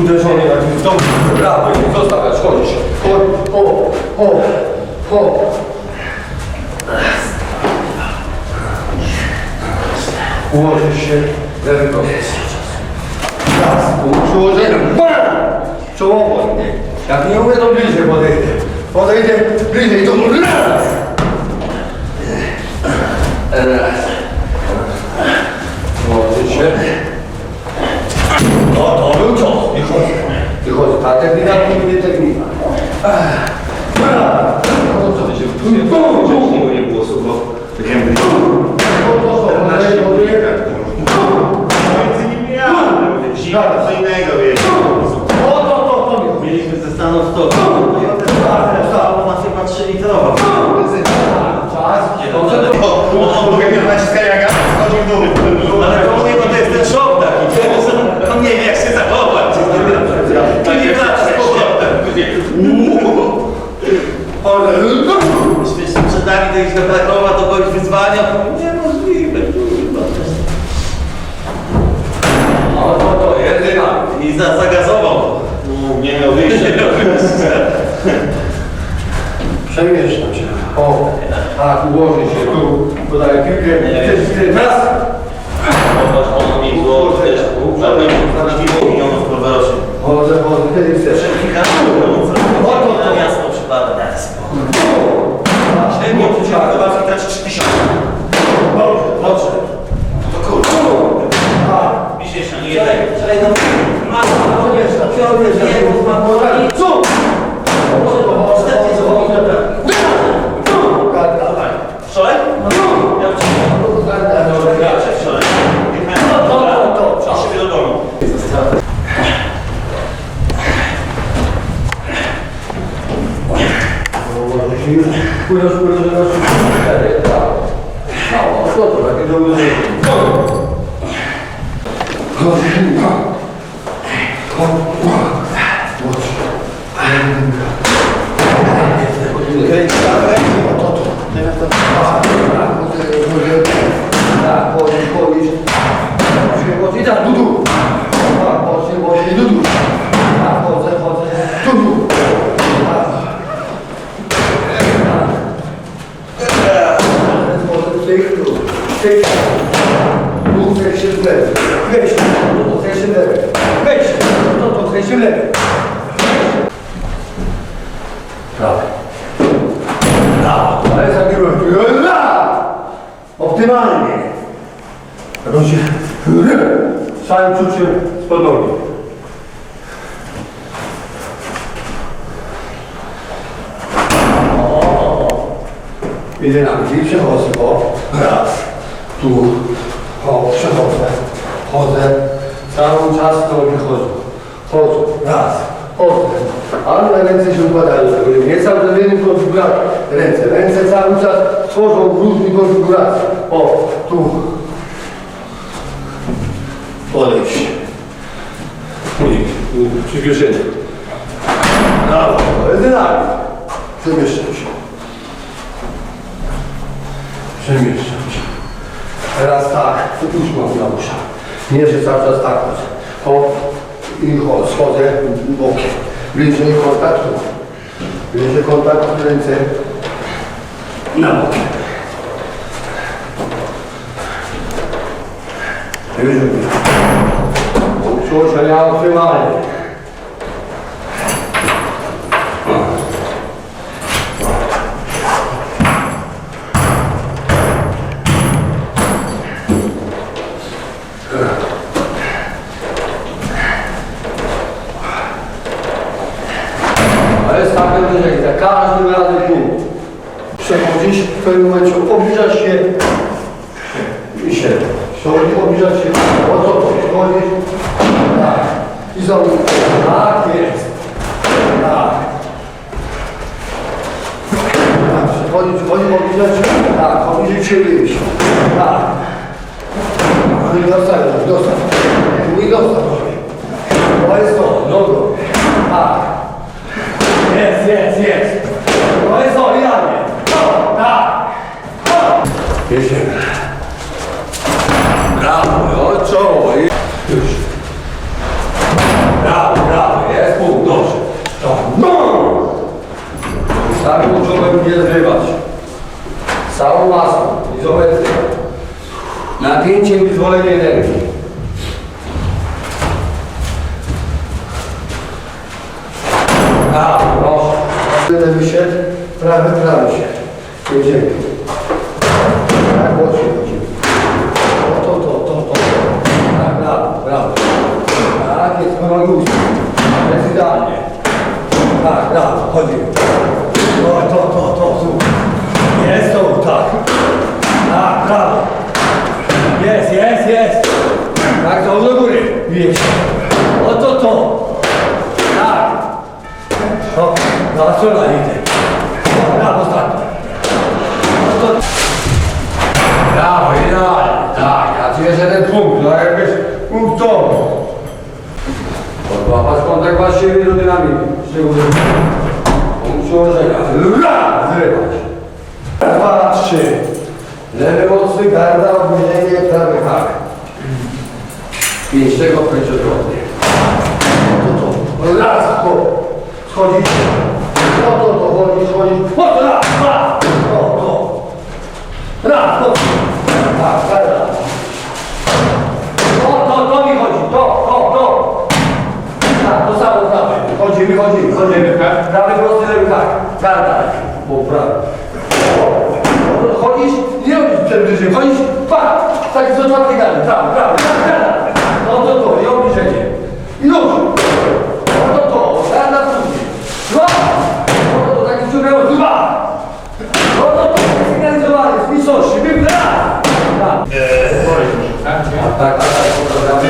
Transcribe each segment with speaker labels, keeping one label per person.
Speaker 1: uderzony takim w domu. Brawo, zostawiać, chodzić. Chodź, o, o, o. Ułożysz się, lewy koniec. Raz, przyłożenie, bam! Czołowo? Jak nie umie, to bliżej podejdę. Podejdę bliżej, to! Raz.
Speaker 2: Zagazował.
Speaker 3: Nie miał wyjścia.
Speaker 1: Przemieszczam się. O, tak, ułoży się tu. Podaję piłkę. Chcesz, chcesz, raz.
Speaker 2: Ono mi było też. Na piwo milionów rocznie.
Speaker 1: Chodzę, chodzę, kiedy chcesz.
Speaker 2: O to na miasto przypada. Daj spokój. Średnio przeciwko chyba widać 3000. Dobrze. To
Speaker 1: co to takie dobre? Tak, chodzisz, chodzisz. Chodzisz, tak, dudu. Tak, chodź, chodź, dudu. Tak, chodzę, chodzę, dudu. Tych, tych, tu weź się w lewy. Weź, to się w lewy. Weź, to weź się w lewy. Prawy. Brawo, ale zabiłem. Ra! Optymalnie. Rozie. Całym czuciem spod nogi. Idę na drzwi, przechodzę, o, raz, tu, o, przechodzę, chodzę, cały czas nogi chodzą, chodzą, raz, chodzę, ale ręce się układają, nie cały czas w jednym konfiguracji, ręce, ręce cały czas tworzą w różnych konfiguracjach, o, tu, podejść, unik, przyspieszenie, brawo, dynamik, przemieszczam się. Przemieszczam. Teraz tak, mam Janusza. Nie, że cały czas tak. O, i chodź, schodzę bokiem. Bliżej kontaktu. Bliżej kontaktu ręce na bok. Już mówię. Przyłożenia optymalnie. Ale przechodzisz, w pewnym momencie obniżasz się i się. Przechodzisz, obniżasz się, o co to? Przechodzisz, tak. I znowu, tak jest. Tak. Tak, przechodzisz, przechodzisz, obniżasz się, tak, obniżyć się wyjść. Tak. No i dostań, dostań. Nie dostań. To jest to, nogą. Jedziemy. Brawo, o czoło. Już. Brawo, brawo, jest punkt, dobrze. To, no! Starym czołem nie zrywać. Całą masą, izometry. Napięcie i wyzwolenie energii. Brawo, proszę. Lewy się, prawy, prawy się. Jedziemy. Tak, jest pomagusy. Jest idealnie. Tak, brawo, chodzimy. To, to, to, to, super. Jest to, tak. Tak, brawo. Jest, jest, jest. Tak, to do góry. Jest. O to, to. Tak. O, na strona idzie. Brawo, tak. O to. Brawo, idealnie. Tak, ja ci jeszcze jeden punkt, no jakbyś punktowy. Odłapać kontakt właściwie do dynamiki. Szczególnie. Punkt przełożenia. Ra! Zrywać. Dwa, trzy. Lewy mocny, garda, obniżenie, prawy hak. Pięć tego kręci odwrotnie. To, to. Raz, to. Schodzić. To, to, to, chodzi, schodzić. O, to, raz, dwa. To. Raz, to. Tak, garda. To, to, to mi chodzi. To, to, to. Tak, samo prawy. Chodzimy, chodzimy, chodzimy. Prawy prosty, lewy hak. Garda. Po prawy. Chodzisz, nie robisz przed wyżej, chodzisz, pa, tak z otwartej gary, prawo, prawo, prawo, no to to, i obniżenie. I nóż, no to to, gada później, dwa, no to to, taki ciągnęło, dwa, no to to, sygnalizowany, z wysokości, wypra, tak. Tak, tak, tak, pozdrawiamy.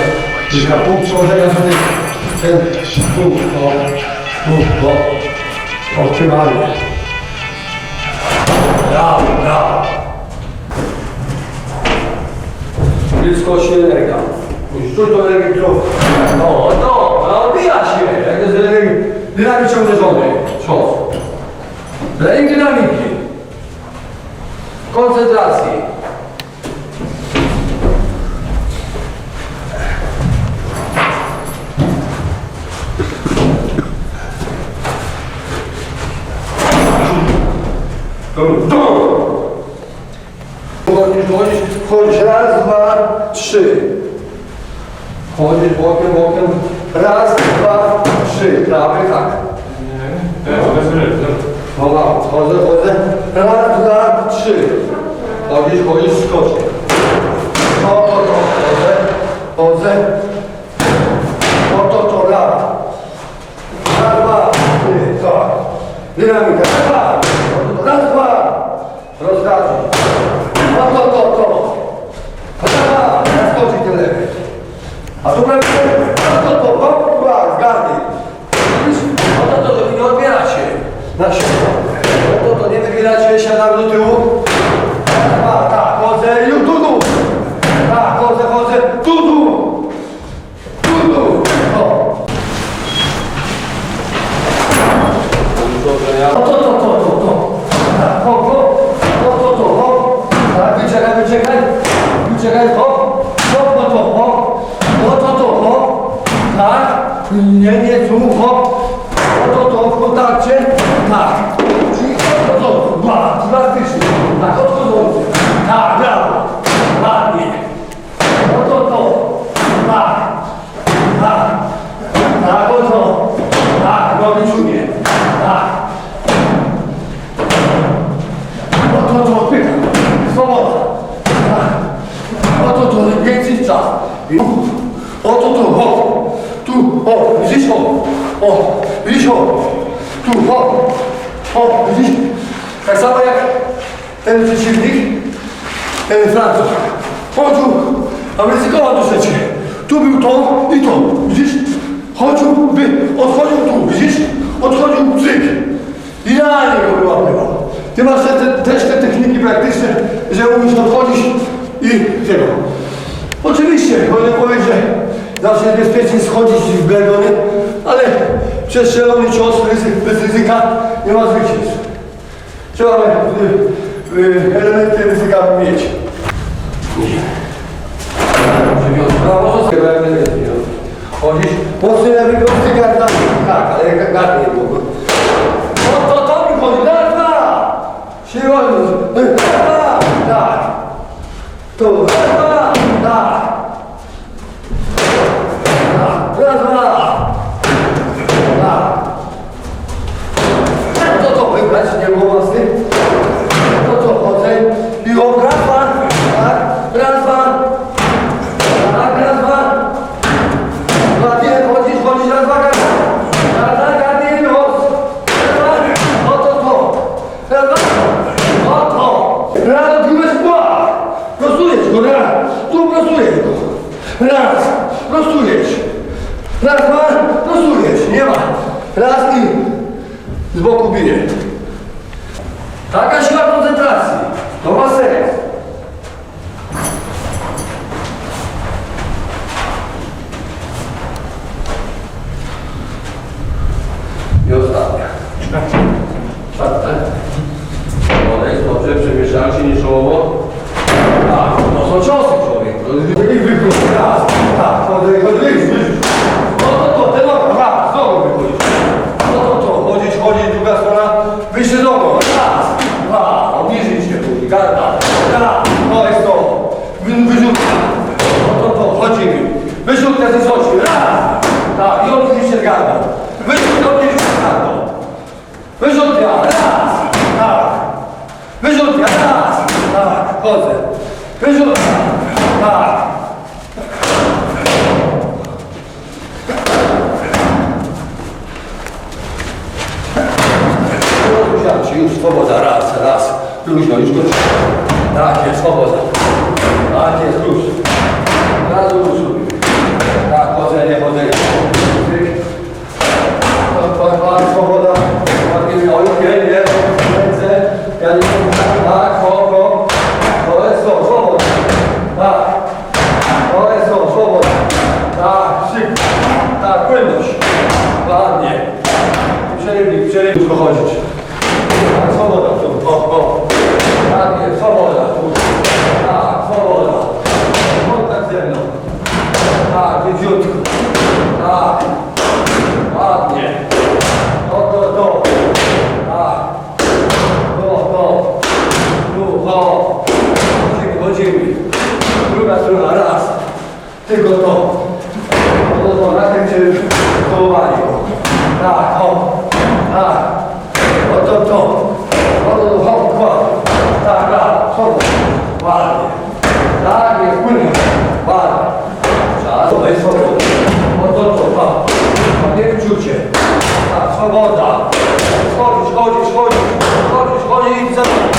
Speaker 1: Tylko punkt przełożenia sobie, ten punkt, o, punkt, o, optymalnie. Brawo, brawo. Blisko się energia. Czuj tą energię, którą... No, no, no, odbija się. Jak jest energii dynamicznie uderzony. Cios. Trening dynamiki. Koncentracji. Chodzisz, chodzisz, chodzisz, raz, dwa, trzy. Chodzisz bokiem, bokiem, raz, dwa, trzy, prawy tak. No mało, chodzę, chodzę, raz, dwa, trzy. Chodzisz, chodzisz, skocznie. O, to, to, chodzę, chodzę. O, to, to, raz. Raz, dwa, trzy, tak. Dynamika, raz, dwa, raz, dwa. Rozkazuj. No to, to, to. A, skoczy tyle. A tu prawie, no to, to, hop, dwa, zgarnij. Widzisz? No to, to, to, nie odbiera się. Na siebie. No to, to, nie wybiera się, siadam do tyłu. A, tak, chodzę, już tu, tu. Tak, chodzę, chodzę, tu, tu. Tu, tu. O. No to, to, to, to, to. Tak, hop, hop. To, to, to, hop. Tak, wyczekaj, wyczekaj. Wyczekaj, hop. Hop, no to, hop. No to, to, hop. Tak. Nie, nie, tu, hop. No to, to, w kontakcie. Tak. Czyli odchodzący. Dwa, drastycznie. Tak, odchodzący. Tak, brawo. Ładnie. No to, to. Tak. Tak. Tak, oto. Tak, robi czujnie. Tak. No to to odpycham. Swoboda. Tak. No to to więcej czas. I tu. O to tu, o. Tu, o, widzisz, o. O, widzisz, o. Tu, o. O, widzisz. Tak samo jak ten przeciwnik, ten Francuz. On tu, a ryzykował troszeczkę. Tu był to i to, widzisz? Chodził, by, odchodził tu, widzisz? Odchodził cyk. Idealnie go wyłapywał. Ty masz te, te, też te techniki praktyczne, że umiesz odchodzić i tego. Oczywiście, można powiedzieć, że zawsze jest bezpiecznie schodzić w bedony, ale przestrzelony cios ryzyk, bez ryzyka nie ma zwycięstw. Trzeba y, y, elementy ryzyka mieć. Prawo to sobie Chodzisz, mocny lewy prosty Luźno, już go Tak jest, swoboda. Tak jest, luz. Raz luz. Tak, chodzenie, chodzenie. Tak, hop, hop. To. Tak. To jest. Tak. Tak, płynność. Ładnie. Przerywnik, przerywnik, tylko która raz, tylko to. To to na tym cię połowali. Tak, tak. o, tak. oto to, to. O to, hop, kład. Tak, tak, hop. Ładnie. Tak, jest płynnie. Ładnie. Czas, to jest swoboda. O to, to, tak. Panie wczucie. Tak, swoboda. Chodzisz, chodzisz, chodzisz. Chodzisz, chodzisz, chodzisz.